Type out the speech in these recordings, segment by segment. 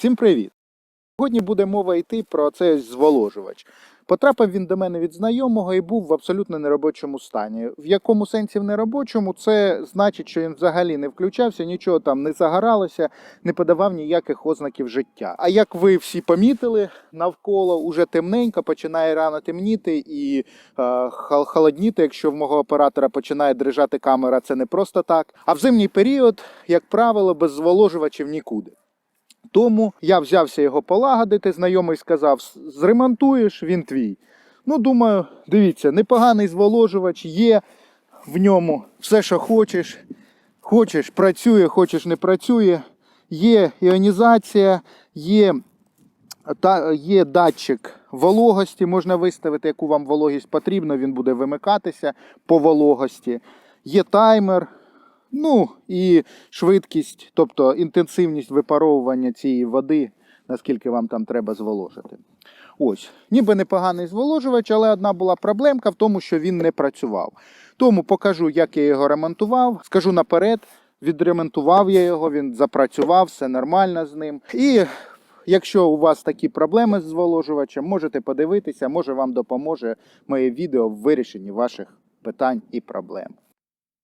Всім привіт! Сьогодні буде мова йти про цей зволожувач. Потрапив він до мене від знайомого і був в абсолютно неробочому стані. В якому сенсі в неробочому? Це значить, що він взагалі не включався, нічого там не загоралося, не подавав ніяких ознаків життя. А як ви всі помітили, навколо уже темненько, починає рано темніти і е, холодніти. Якщо в мого оператора починає дрижати камера, це не просто так. А в зимній період, як правило, без зволожувачів нікуди. Тому я взявся його полагодити. Знайомий сказав: зремонтуєш, він твій. Ну, думаю, дивіться, непоганий зволожувач є в ньому все, що хочеш. Хочеш, працює, хочеш, не працює. Є іонізація, є, та, є датчик вологості, можна виставити, яку вам вологість потрібна, він буде вимикатися по вологості. Є таймер, Ну і швидкість, тобто інтенсивність випаровування цієї води, наскільки вам там треба зволожити. Ось, ніби непоганий зволожувач, але одна була проблемка в тому, що він не працював. Тому покажу, як я його ремонтував. Скажу наперед, відремонтував я його, він запрацював, все нормально з ним. І якщо у вас такі проблеми з зволожувачем, можете подивитися, може вам допоможе моє відео в вирішенні ваших питань і проблем.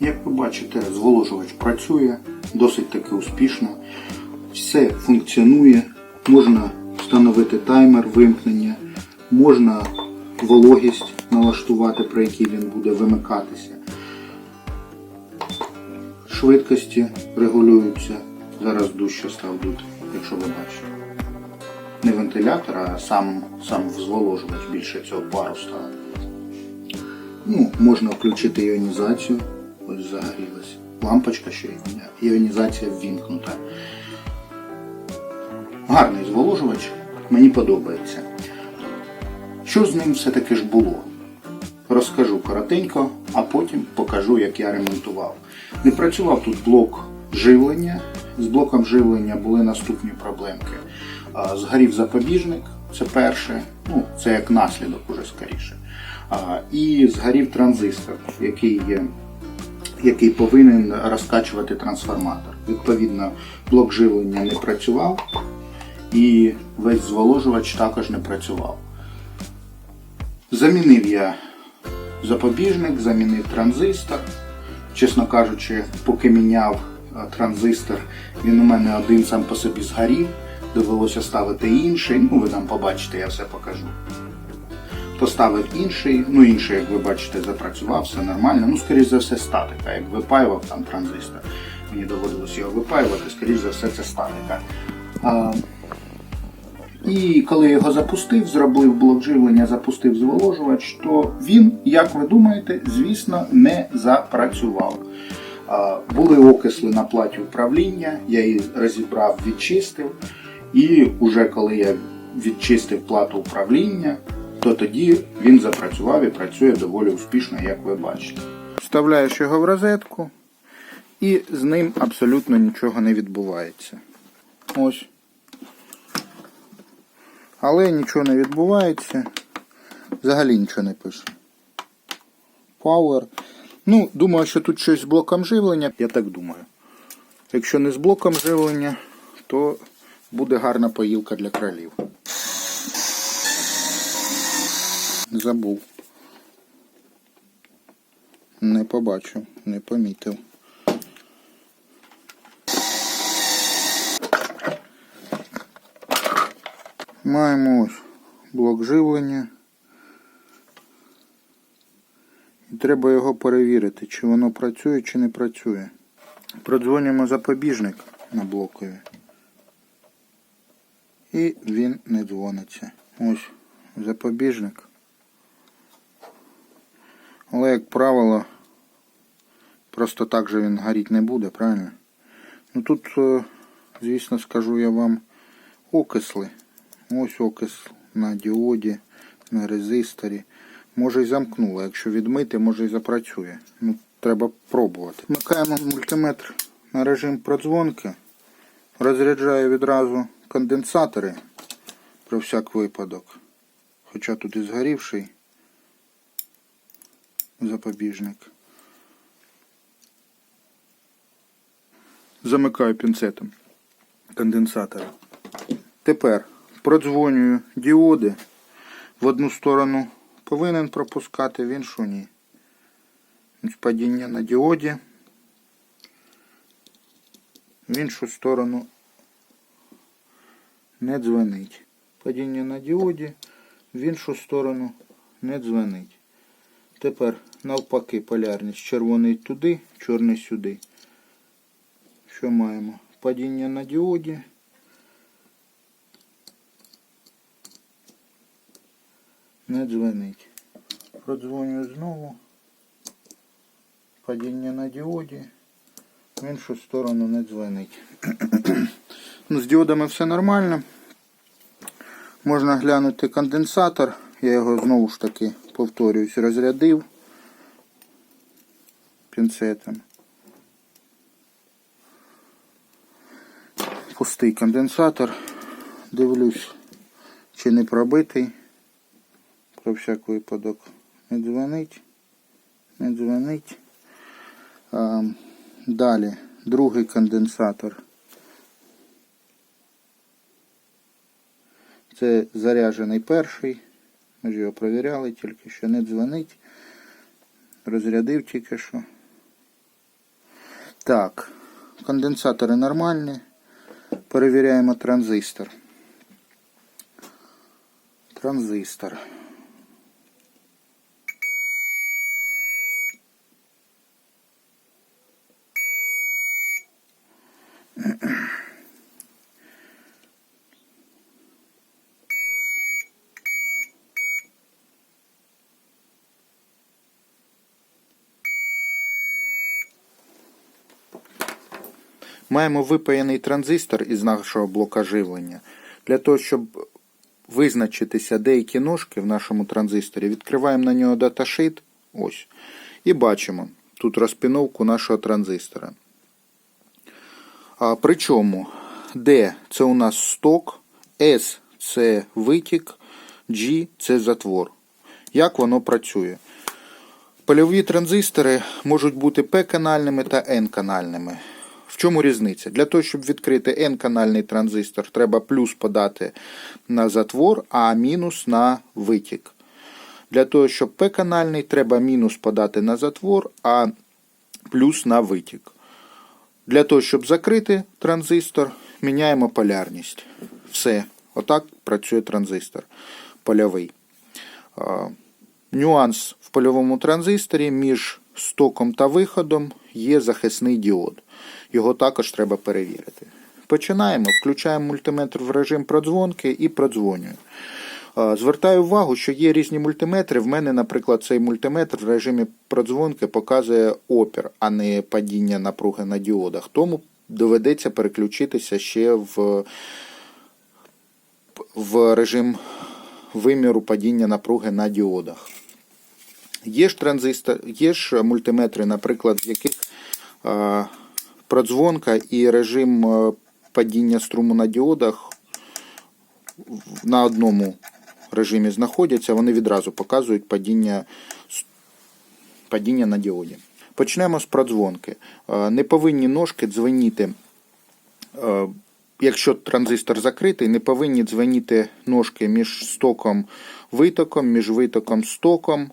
Як ви бачите, зволожувач працює досить таки успішно. Все функціонує. Можна встановити таймер вимкнення, можна вологість налаштувати, при якій він буде вимикатися. Швидкості регулюються. Зараз дужче став дути, якщо ви бачите. Не вентилятор, а сам, сам зволожувач більше цього пару стало. Ну, можна включити іонізацію. Ось загорілась. Лампочка ще. Іонізація ввімкнута. Гарний зволожувач, мені подобається. Що з ним все-таки ж було? Розкажу коротенько, а потім покажу, як я ремонтував. Не працював тут блок живлення. З блоком живлення були наступні проблемки. Згорів запобіжник, це перше, ну, це як наслідок уже скоріше. І згорів транзистор, який є який повинен розкачувати трансформатор. Відповідно, блок живлення не працював і весь зволожувач також не працював. Замінив я запобіжник, замінив транзистор. Чесно кажучи, поки міняв транзистор, він у мене один сам по собі згорів. Довелося ставити інший. Ну, ви там побачите, я все покажу. Поставив інший, ну інший, як ви бачите, запрацював, все нормально. Ну, скоріш за все, статика. Як випаював там транзистор, мені доводилось його випаювати, скоріш за все, це статика. А, і коли я його запустив, зробив блок живлення, запустив зволожувач, то він, як ви думаєте, звісно, не запрацював. А, Були окисли на платі управління, я її розібрав, відчистив. І вже коли я відчистив плату управління, то тоді він запрацював і працює доволі успішно, як ви бачите. Вставляєш його в розетку, і з ним абсолютно нічого не відбувається. Ось. Але нічого не відбувається. Взагалі нічого не пише. Power. Ну, думаю, що тут щось з блоком живлення. Я так думаю. Якщо не з блоком живлення, то буде гарна поїлка для кролів. Забув. Не побачив, не помітив. Маємо ось блок живлення. І треба його перевірити, чи воно працює, чи не працює. Продзвонюємо запобіжник на блокові. І він не дзвониться. Ось запобіжник. Але, як правило, просто так же він горіти не буде, правильно? Ну тут е, звісно, скажу я вам окисли. Ось окис на діоді, на резисторі. Може й замкнуло. Якщо відмити, може й запрацює. Ну, треба пробувати. Вмикаємо мультиметр на режим продзвонки. Розряджаю відразу конденсатори про всяк випадок. Хоча тут і згорівший запобіжник. Замикаю пінцетом конденсатора. Тепер продзвонюю діоди. В одну сторону повинен пропускати, в іншу ні. Падіння на діоді. В іншу сторону не дзвонить. Падіння на діоді, в іншу сторону не дзвонить. Тепер навпаки полярність. Червоний туди, чорний сюди. Що маємо? Падіння на діоді. Не дзвонить. Продзвонюю знову. Падіння на діоді. В іншу сторону не дзвонить. ну, з діодами все нормально. Можна глянути конденсатор. Я його знову ж таки повторююсь, розрядив пінцетом. Пустий конденсатор. Дивлюсь, чи не пробитий. Про всяк випадок не дзвонить. Не дзвонить. А, далі другий конденсатор. Це заряджений перший. Ми ж його провіряли, тільки що не дзвонить. Розрядив тільки що. Так, конденсатори нормальні. Перевіряємо транзистор. Транзистор. Маємо випаяний транзистор із нашого блока живлення. Для того, щоб визначитися деякі ножки в нашому транзисторі, відкриваємо на нього даташит. Ось. І бачимо тут розпіновку нашого транзистора. А, причому D це у нас сток, S це витік, G це затвор. Як воно працює? Польові транзистори можуть бути P-канальними та N-канальними. В чому різниця? Для того, щоб відкрити N-канальний транзистор, треба плюс подати на затвор, а мінус на витік. Для того, щоб P-канальний, треба мінус подати на затвор, а плюс на витік. Для того, щоб закрити транзистор, міняємо полярність. Все. Отак працює транзистор польовий. Нюанс в польовому транзисторі між стоком та виходом є захисний діод. Його також треба перевірити. Починаємо. Включаємо мультиметр в режим продзвонки і продзвонюю. Звертаю увагу, що є різні мультиметри. В мене, наприклад, цей мультиметр в режимі продзвонки показує опір, а не падіння напруги на діодах. Тому доведеться переключитися ще в, в режим виміру падіння напруги на діодах. Є ж транзистор, є ж мультиметри, наприклад, в яких продзвонка і режим падіння струму на діодах на одному режимі знаходяться, вони відразу показують падіння, падіння на діоді. Почнемо з продзвонки. Не повинні ножки дзвеніти. Якщо транзистор закритий, не повинні дзвеніти ножки між стоком витоком, між витоком стоком, е,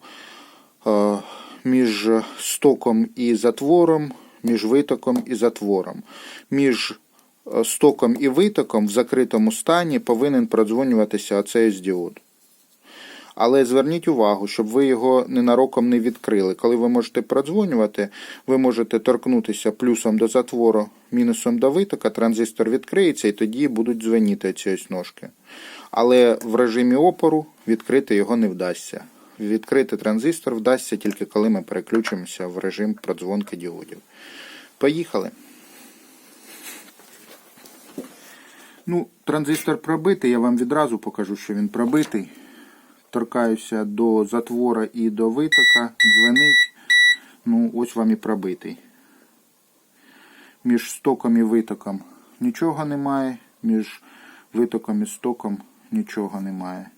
між стоком і затвором, між витоком і затвором. Між е, стоком і витоком в закритому стані повинен продзвонюватися оцей діод. Але зверніть увагу, щоб ви його ненароком не відкрили. Коли ви можете продзвонювати, ви можете торкнутися плюсом до затвору, мінусом до витока, транзистор відкриється і тоді будуть дзвеніти ці ось ножки. Але в режимі опору відкрити його не вдасться. Відкрити транзистор вдасться тільки коли ми переключимося в режим продзвонки діодів. Поїхали. Ну, транзистор пробитий, я вам відразу покажу, що він пробитий. Торкаюся до затвора і до витока, дзвенить. Ну, ось вам і пробитий. Між стоком і витоком нічого немає, між витоком і стоком нічого немає.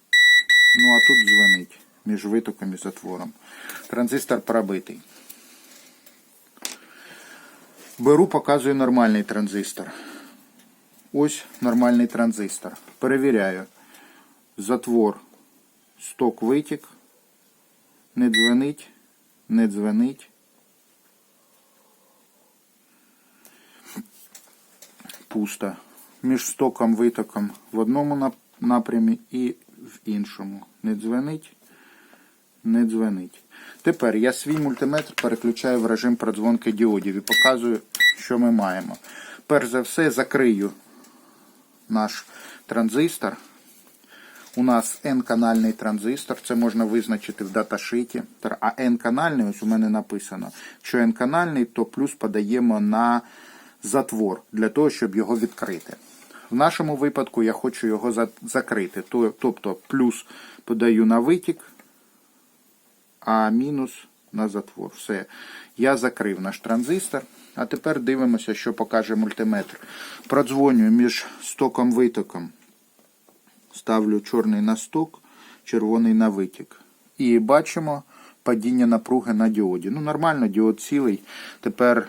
Ну, а тут дзвенить між витоком і затвором. Транзистор пробитий. Беру, показую нормальний транзистор. Ось нормальний транзистор. Перевіряю. Затвор, сток витік. Не дзвенить, не дзвенить. Пусто. Між стоком витоком в одному напрямі і в іншому. Не дзвенить, не дзвенить. Тепер я свій мультиметр переключаю в режим продзвонки діодів і показую, що ми маємо. Перш за все закрию наш транзистор. У нас N-канальний транзистор, це можна визначити в даташиті. А N-канальний, ось у мене написано, що N-канальний, то плюс подаємо на затвор для того, щоб його відкрити. В нашому випадку я хочу його закрити. Тобто плюс подаю на витік, а мінус на затвор. Все. Я закрив наш транзистор. А тепер дивимося, що покаже мультиметр. Продзвонюю між стоком витоком. Ставлю чорний на сток, червоний на витік. І бачимо падіння напруги на діоді. Ну, нормально, діод цілий. Тепер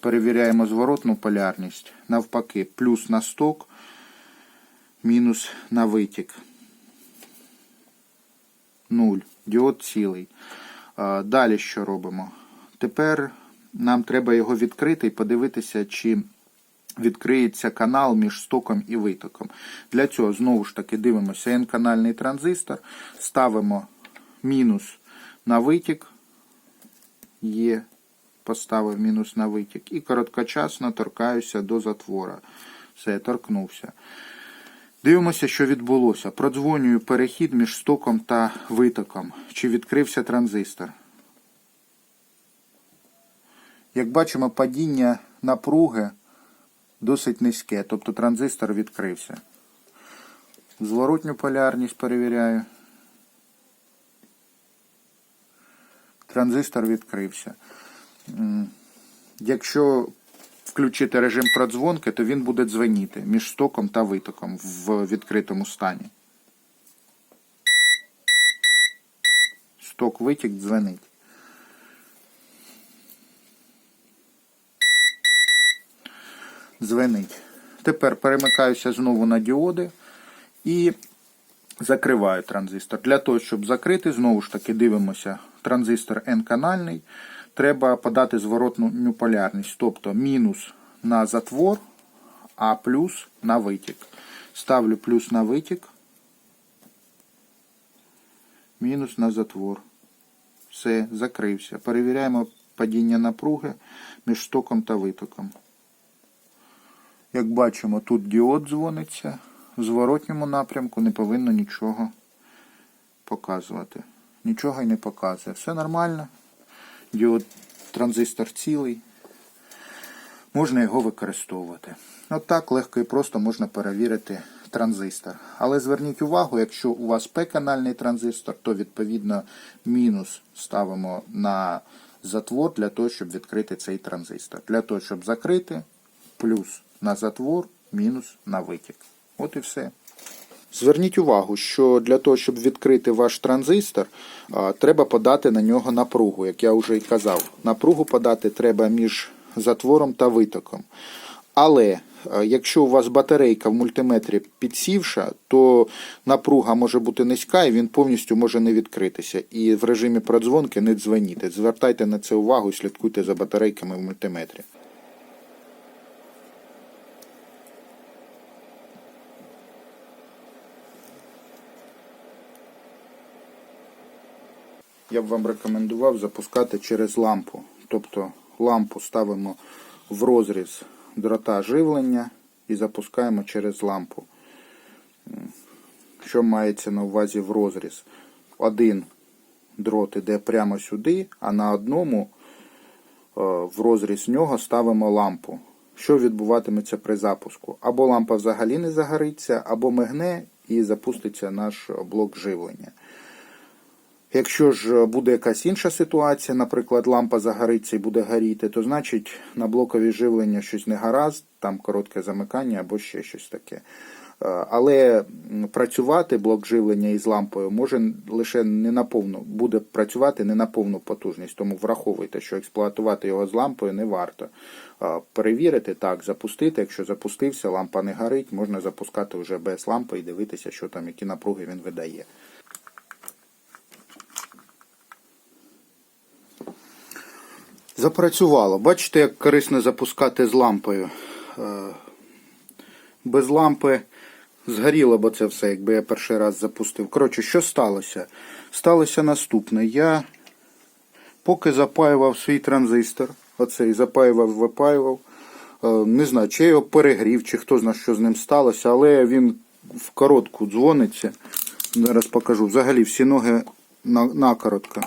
перевіряємо зворотну полярність. Навпаки, плюс на сток, мінус на витік. 0. Діод цілий. Далі що робимо? Тепер нам треба його відкрити і подивитися, чи відкриється канал між стоком і витоком. Для цього знову ж таки дивимося N-канальний транзистор, ставимо мінус на витік. Є, поставив мінус на витік. І короткочасно торкаюся до затвора. Все, торкнувся. Дивимося, що відбулося. Продзвонюю перехід між стоком та витоком. Чи відкрився транзистор. Як бачимо, падіння напруги досить низьке, тобто транзистор відкрився. Зворотню полярність перевіряю. Транзистор відкрився. Якщо включити режим продзвонки, то він буде дзвеніти між стоком та витоком в відкритому стані. Сток витік дзвенить. Дзвенить. Тепер перемикаюся знову на діоди і закриваю транзистор. Для того, щоб закрити, знову ж таки дивимося, транзистор N-канальний. Треба подати зворотну полярність, тобто мінус на затвор, а плюс на витік. Ставлю плюс на витік, мінус на затвор. Все, закрився. Перевіряємо падіння напруги між стоком та витоком. Як бачимо, тут діод дзвониться. В зворотньому напрямку не повинно нічого показувати. Нічого й не показує. Все нормально. Діод транзистор цілий. Можна його використовувати. От так легко і просто можна перевірити транзистор. Але зверніть увагу, якщо у вас P-канальний транзистор, то відповідно мінус ставимо на затвор для того, щоб відкрити цей транзистор. Для того, щоб закрити, плюс на затвор, мінус на витік. От і все. Зверніть увагу, що для того, щоб відкрити ваш транзистор, треба подати на нього напругу, як я вже й казав. Напругу подати треба між затвором та витоком. Але якщо у вас батарейка в мультиметрі підсівша, то напруга може бути низька і він повністю може не відкритися. І в режимі продзвонки не дзвоніти. Звертайте на це увагу і слідкуйте за батарейками в мультиметрі. Я б вам рекомендував запускати через лампу. Тобто лампу ставимо в розріз дрота живлення і запускаємо через лампу. Що мається на увазі в розріз? Один дрот іде прямо сюди, а на одному е, в розріз нього ставимо лампу. що відбуватиметься при запуску. Або лампа взагалі не загориться, або мигне і запуститься наш блок живлення. Якщо ж буде якась інша ситуація, наприклад, лампа загориться і буде горіти, то значить на блокові живлення щось не гаразд, там коротке замикання або ще щось таке. Е, Але працювати блок живлення із лампою може лише не на повну, буде працювати не на повну потужність, тому враховуйте, що експлуатувати його з лампою не варто. Е, Перевірити так, запустити. Якщо запустився, лампа не горить, можна запускати вже без лампи і дивитися, що там, які напруги він видає. Запрацювало. Бачите, як корисно запускати з лампою. Е, Без лампи згоріло б це все, якби я перший раз запустив. Коротше, що сталося? Сталося наступне. Я поки запаював свій транзистор, оцей запаював, випаював. е, Не знаю, чи я його перегрів, чи хто знає, що з ним сталося, але він в коротку дзвониться. Зараз покажу. Взагалі всі ноги на, накоротко.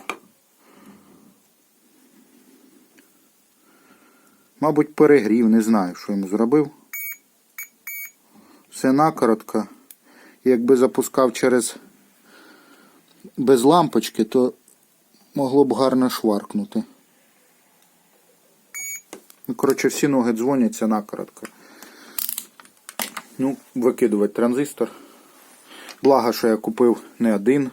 Мабуть, перегрів, не знаю, що йому зробив. Все накоротко. Якби запускав через без лампочки, то могло б гарно шваркнути. Ну, коротше, всі ноги дзвоняться накоротко. Ну, викидувати транзистор. Благо, що я купив не один,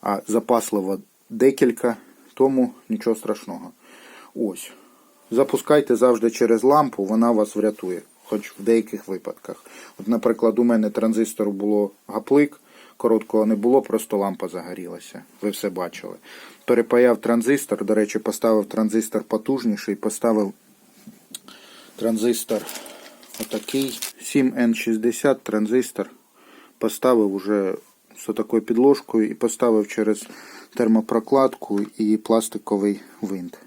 а запасливо декілька, тому нічого страшного. Ось. Запускайте завжди через лампу, вона вас врятує, хоч в деяких випадках. От, наприклад, у мене транзистор було гаплик, короткого не було, просто лампа загорілася. Ви все бачили. Перепаяв транзистор, до речі, поставив транзистор потужніший, поставив транзистор отакий 7N60 транзистор. Поставив уже з такою підложкою і поставив через термопрокладку і пластиковий винт.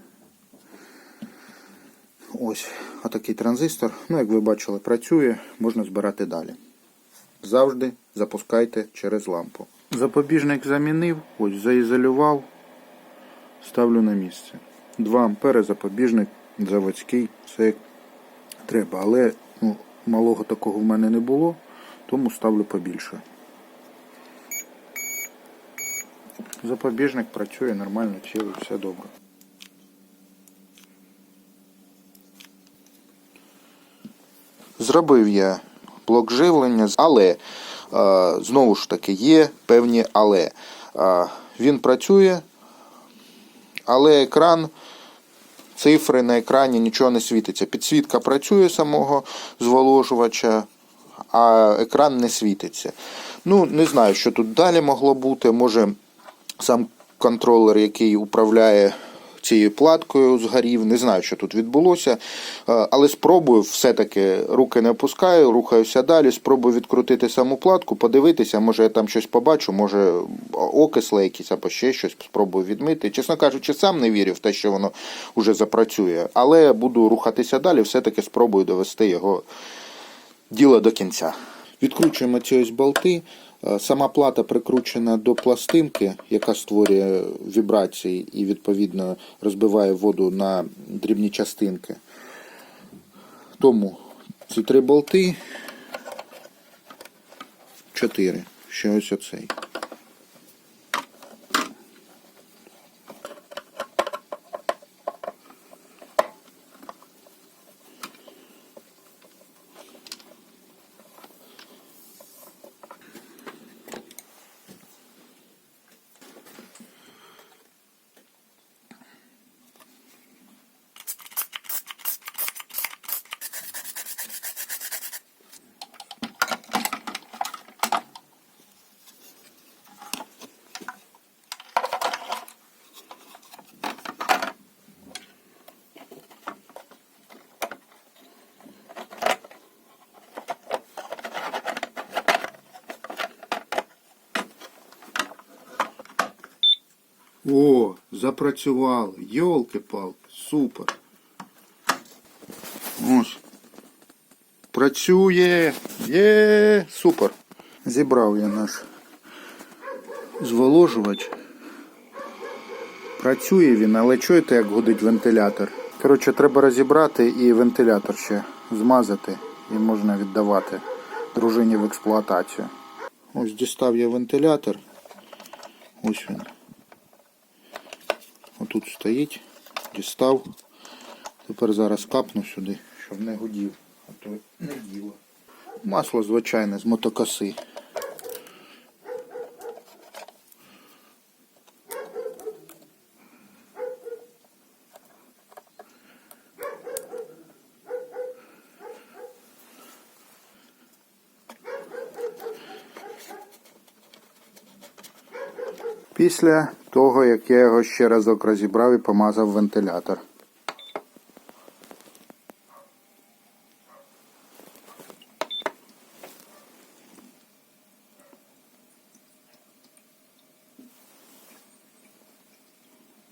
Ось отакий транзистор. Ну, як ви бачили, працює, можна збирати далі. Завжди запускайте через лампу. Запобіжник замінив, ось заізолював, ставлю на місце. 2 ампери запобіжник заводський, все як треба. Але ну, малого такого в мене не було, тому ставлю побільше. Запобіжник працює нормально, цілий, все добре. Зробив я блок живлення, але е, знову ж таки є певні але. Е, він працює, але екран, цифри на екрані нічого не світиться. Підсвітка працює самого зволожувача, а екран не світиться. Ну, не знаю, що тут далі могло бути. Може, сам контролер, який управляє цією платкою, згорів. Не знаю, що тут відбулося. Е, Але спробую все-таки руки не опускаю, рухаюся далі, спробую відкрутити саму платку, подивитися, може я там щось побачу, може окисли якісь або ще щось спробую відмити. Чесно кажучи, сам не вірю в те, що воно вже запрацює. Але буду рухатися далі, все-таки спробую довести його діло до кінця. Відкручуємо ці ось болти. Е, Сама плата прикручена до пластинки, яка створює вібрації і відповідно розбиває воду на дрібні частинки. Тому ці три болти, чотири. Ще ось оцей. О, запрацювало. Йолки-палки, супер. Ось. Працює. Є, супер. Зібрав я наш зволожувач. Працює він, але чуєте, як гудить вентилятор? Коротше, треба розібрати і вентилятор ще змазати і можна віддавати дружині в експлуатацію. Ось дістав я вентилятор. Ось він. Отут стоїть. Дістав. Тепер зараз капну сюди, щоб не гудів, а то не діло. Масло звичайне з мотокоси. Після того, як я його ще разок розібрав і помазав вентилятор.